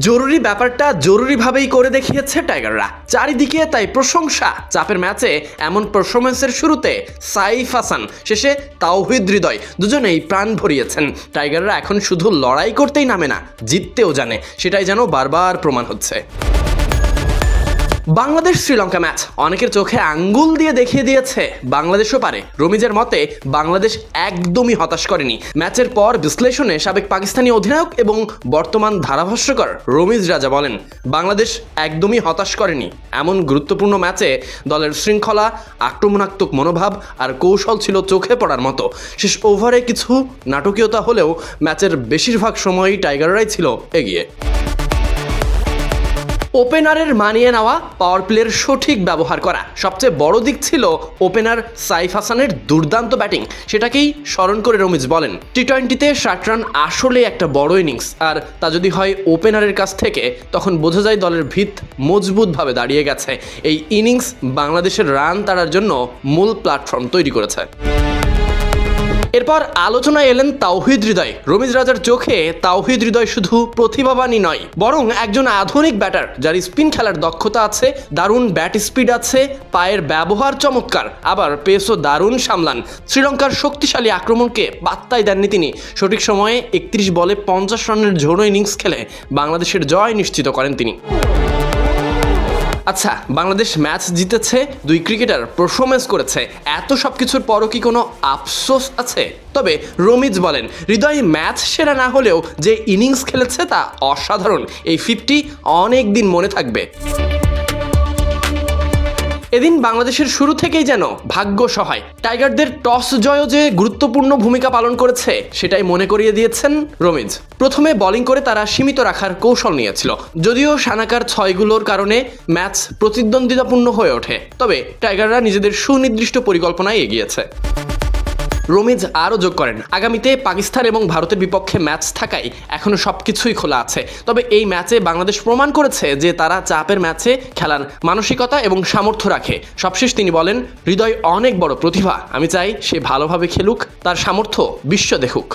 জরুরি ব্যাপারটা জরুরিভাবেই করে দেখিয়েছে টাইগাররা। চারিদিকে তাই প্রশংসা। চাপের ম্যাচে এমন পারফরমেন্সের শুরুতে সাইফ হাসান, শেষে তাওহিদ হৃদয়, দুজনেই প্রাণ ভরিয়েছেন। টাইগাররা এখন শুধু লড়াই করতেই নামে না, জিততেও জানে। সেটাই যেন বারবার প্রমাণ হচ্ছে। বাংলাদেশ শ্রীলঙ্কা ম্যাচ। অনেকের চোখে আঙ্গুল দিয়ে দেখিয়ে দিয়েছে বাংলাদেশও পারে রমিজের মতে, বাংলাদেশ একদমই হতাশ করেনি। ম্যাচের পর বিশ্লেষণে সাবেক পাকিস্তানি অধিনায়ক এবং বর্তমান ধারাভাষ্যকর রমিজ রাজা বলেন, বাংলাদেশ একদমই হতাশ করেনি। এমন গুরুত্বপূর্ণ ম্যাচে দলের শৃঙ্খলা, আক্রমণাত্মক মনোভাব আর কৌশল ছিল চোখে পড়ার মতো। শেষ ওভারে কিছু নাটকীয়তা হলেও ম্যাচের বেশিরভাগ সময়ই টাইগাররাই ছিল এগিয়ে। ওপেনারের মানিয়ে নেওয়া পাওয়ার প্লের সঠিক ব্যবহার করা। সবচেয়ে বড় দিক ছিল ওপেনার সাইফ হাসানের দুর্দান্ত ব্যাটিং। সেটাকেই স্মরণ করে রমিজ বলেন টি টোয়েন্টিতে ষাট রান আসলে একটা বড় ইনিংস আর তা যদি হয় ওপেনারের কাছ থেকে, তখন বোঝা যায় দলের ভিত মজবুতভাবে দাঁড়িয়ে গেছে। এই ইনিংস বাংলাদেশের রান তাড়ার জন্য মূল প্ল্যাটফর্ম তৈরি করেছে। এরপর আলোচনায় এলেন তাওহিদ হৃদয়। রমিজ রাজার চোখে তাওহিদ হৃদয় শুধু প্রতিভাবানই নয়, বরং একজন আধুনিক ব্যাটার, যার স্পিন খেলার দক্ষতা আছে, দারুণ ব্যাট স্পিড আছে, পায়ের ব্যবহার চমৎকার, আবার পেসও দারুণ সামলান। শ্রীলঙ্কার শক্তিশালী আক্রমণকে পাত্তাই দেননি তিনি। সঠিক সময়ে একত্রিশ বলে পঞ্চাশ রানের ঝোড়ো ইনিংস খেলে বাংলাদেশের জয় নিশ্চিত করেন তিনি। আচ্ছা বাংলাদেশ ম্যাচ জিতেছে, দুই ক্রিকেটার পারফরমেন্স করেছে। এত সব কিছুর পরও কি কোনো আফসোস আছে? তবে রমিজ বলেন, হৃদয় ম্যাচ সেরা না হলেও যে ইনিংস খেলেছে তা অসাধারণ। এই ফিফটি অনেক দিন মনে থাকবে। এদিন বাংলাদেশের শুরু থেকেই যেন ভাগ্য সহায়। টাইগারদের টস জয়ও যে গুরুত্বপূর্ণ ভূমিকা পালন করেছে, সেটাই মনে করিয়ে দিয়েছেন রমিজ। প্রথমে বোলিং করে তারা সীমিত রাখার কৌশল নিয়েছিল, যদিও সানাকার ছয়গুলোর কারণে ম্যাচ প্রতিদ্বন্দ্বিতাপূর্ণ হয়ে ওঠে। তবে টাইগাররা নিজেদের সুনির্দিষ্ট পরিকল্পনায় এগিয়েছে। রমিজ আরও যোগ করেন। আগামীতে পাকিস্তান এবং ভারতের বিপক্ষে ম্যাচ থাকায় এখনও সব কিছুই খোলা আছে। তবে এই ম্যাচে বাংলাদেশ প্রমাণ করেছে যে তারা চাপের ম্যাচে খেলার মানসিকতা এবং সামর্থ্য রাখে। সবশেষ তিনি বলেন, হৃদয় অনেক বড় প্রতিভা। আমি চাই সে ভালোভাবে খেলুক, তার সামর্থ্য বিশ্ব দেখুক।